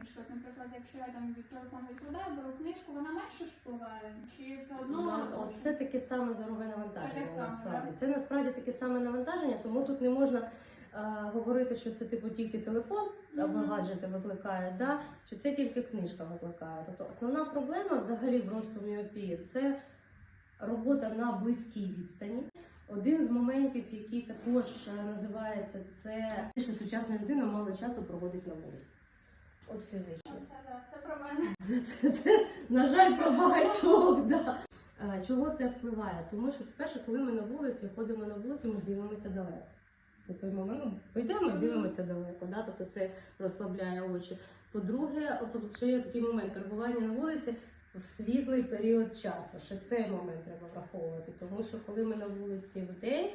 книжки? От, наприклад, якщо я там від телефону відкладаю, беру книжку, вона менше ж впливає? Чи все одно? Ну, от це таке саме зорове навантаження. Таке саме, насправді це насправді таке саме навантаження, тому тут не можна е, говорити, що це типу тільки телефон або Мгм. гаджети викликають, да? чи це тільки книжка викликає. Тобто основна проблема взагалі в росту міопії це робота на близькій відстані. Один з моментів, який також е, називається, це те, що сучасна людина мало часу проводить на вулиці. От фізично. Це, про мене. Це, це, на жаль, про багатьох. Да. Чого це впливає? Тому що, по-перше, коли ми на вулиці, ходимо на вулиці, ми дивимося далеко. Це той момент, ну, йдемо і дивимося далеко, да? тобто це розслабляє очі. По-друге, особливо ще є такий момент перебування на вулиці в світлий період часу. Ще цей момент треба враховувати, тому що коли ми на вулиці в день,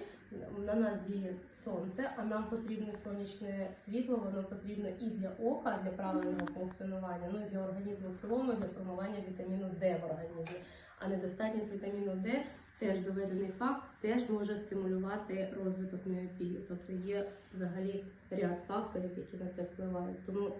на нас діє сонце, а нам потрібне сонячне світло, воно потрібно і для ока, для правильного функціонування, ну і для організму в цілому, для формування вітаміну Д в організмі. А недостатність вітаміну Д теж доведений факт, теж може стимулювати розвиток міопії. Тобто є взагалі ряд факторів, які на це впливають. Тому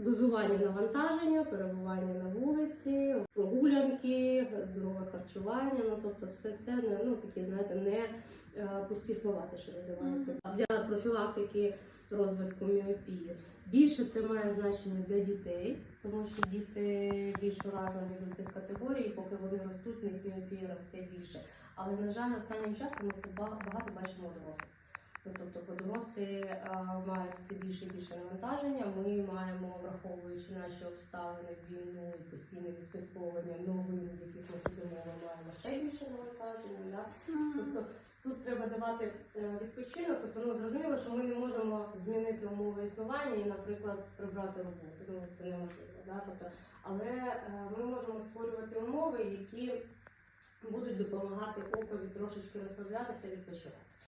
дозування навантаження, перебування на вулиці, прогулянки, здорове харчування. Ну тобто, все це не ну такі, знаєте, не е, пусті слова, те, що називається для профілактики розвитку міопії. Більше це має значення для дітей, тому що діти більш уразливі до цих категорій, і поки вони ростуть, в них міопія росте більше. Але на жаль, останнім часом ми це багато бачимо у дорослих. Ну, тобто бо дорослі а, мають все більше і більше навантаження. Ми маємо, враховуючи наші обставини, війну і постійне відслідковування новин, в яких ми сидимо, ми маємо ще більше навантаження. Да? Тобто тут треба давати е, відпочинок. Тобто, ну зрозуміло, що ми не можемо змінити умови існування і, наприклад, прибрати роботу. Ну це неможливо. Да? Тобто, але е, ми можемо створювати умови, які будуть допомагати окові трошечки розслаблятися, відпочивати.